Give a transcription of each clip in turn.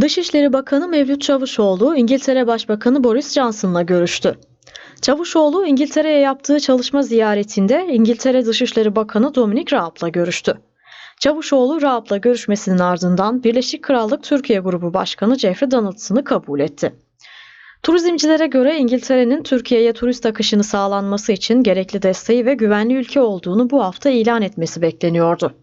Dışişleri Bakanı Mevlüt Çavuşoğlu, İngiltere Başbakanı Boris Johnson'la görüştü. Çavuşoğlu, İngiltere'ye yaptığı çalışma ziyaretinde İngiltere Dışişleri Bakanı Dominic Raab'la görüştü. Çavuşoğlu, Raab'la görüşmesinin ardından Birleşik Krallık Türkiye Grubu Başkanı Jeffrey Donaldson'ı kabul etti. Turizmcilere göre İngiltere'nin Türkiye'ye turist akışını sağlanması için gerekli desteği ve güvenli ülke olduğunu bu hafta ilan etmesi bekleniyordu.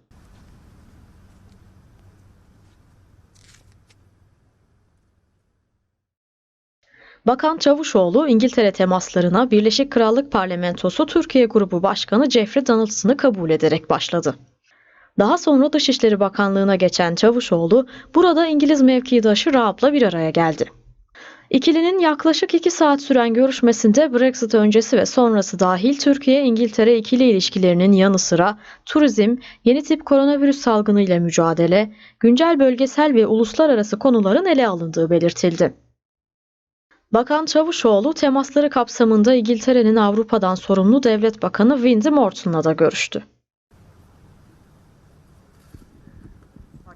Bakan Çavuşoğlu, İngiltere temaslarına Birleşik Krallık Parlamentosu Türkiye Grubu Başkanı Jeffrey Donaldson'ı kabul ederek başladı. Daha sonra Dışişleri Bakanlığı'na geçen Çavuşoğlu, burada İngiliz mevkidaşı Raab'la bir araya geldi. İkilinin yaklaşık iki saat süren görüşmesinde Brexit öncesi ve sonrası dahil Türkiye-İngiltere ikili ilişkilerinin yanı sıra turizm, yeni tip koronavirüs salgını ile mücadele, güncel bölgesel ve uluslararası konuların ele alındığı belirtildi. Bakan Çavuşoğlu temasları kapsamında İngiltere'nin Avrupa'dan sorumlu devlet bakanı Windy Morton'la da görüştü.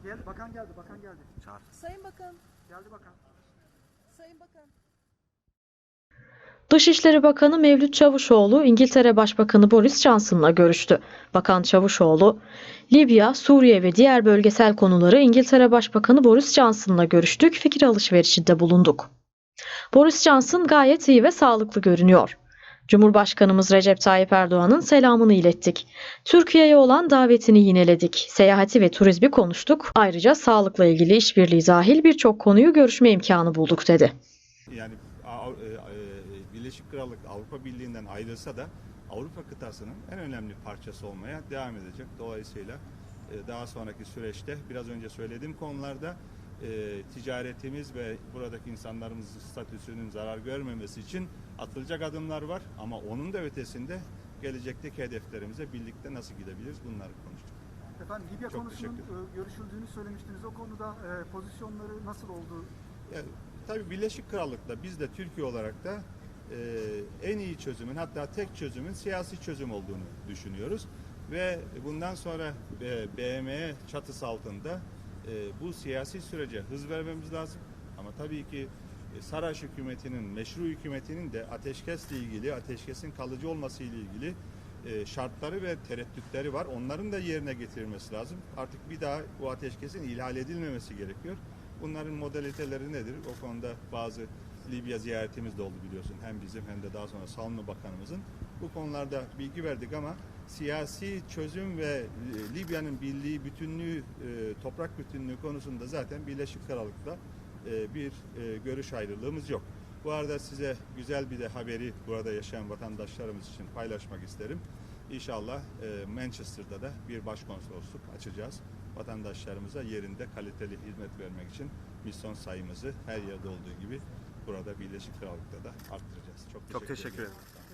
Gel, bakan geldi, bakan geldi. Çağır. Sayın Bakan, Geldi bakan. Sayın Bakan. Dışişleri Bakanı Mevlüt Çavuşoğlu, İngiltere Başbakanı Boris Johnson'la görüştü. Bakan Çavuşoğlu, Libya, Suriye ve diğer bölgesel konuları İngiltere Başbakanı Boris Johnson'la görüştük, fikir alışverişinde bulunduk. Boris Johnson gayet iyi ve sağlıklı görünüyor. Cumhurbaşkanımız Recep Tayyip Erdoğan'ın selamını ilettik. Türkiye'ye olan davetini yineledik. Seyahati ve turizmi konuştuk. Ayrıca sağlıkla ilgili işbirliği dahil birçok konuyu görüşme imkanı bulduk dedi. Yani e, e, Birleşik Krallık Avrupa Birliği'nden ayrılsa da Avrupa kıtasının en önemli parçası olmaya devam edecek. Dolayısıyla e, daha sonraki süreçte biraz önce söylediğim konularda e, ticaretimiz ve buradaki insanlarımızın statüsünün zarar görmemesi için atılacak adımlar var. Ama onun da ötesinde gelecekteki hedeflerimize birlikte nasıl gidebiliriz bunları konuştuk. Efendim Libya Çok konusunun e, görüşüldüğünü söylemiştiniz. O konuda e, pozisyonları nasıl oldu? Ya, tabii Birleşik Krallık'ta biz de Türkiye olarak da e, en iyi çözümün hatta tek çözümün siyasi çözüm olduğunu düşünüyoruz. Ve bundan sonra e, BM çatısı altında e, bu siyasi sürece hız vermemiz lazım. Ama tabii ki e, Saraç hükümetinin, meşru hükümetinin de ateşkesle ilgili, ateşkesin kalıcı olması ile ilgili e, şartları ve tereddütleri var. Onların da yerine getirilmesi lazım. Artık bir daha bu ateşkesin ihlal edilmemesi gerekiyor. Bunların modaliteleri nedir? O konuda bazı Libya ziyaretimiz de oldu biliyorsun. Hem bizim hem de daha sonra Savunma Bakanımızın. Bu konularda bilgi verdik ama siyasi çözüm ve e, Libya'nın birliği, bütünlüğü, e, toprak bütünlüğü konusunda zaten Birleşik Krallık'ta e, bir görüş ayrılığımız yok. Bu arada size güzel bir de haberi burada yaşayan vatandaşlarımız için paylaşmak isterim. İnşallah e, Manchester'da da bir başkonsolosluk açacağız. Vatandaşlarımıza yerinde kaliteli hizmet vermek için misyon sayımızı her yerde olduğu gibi burada Birleşik Krallık'ta da arttıracağız. Çok teşekkür, Çok teşekkür ederim. ederim.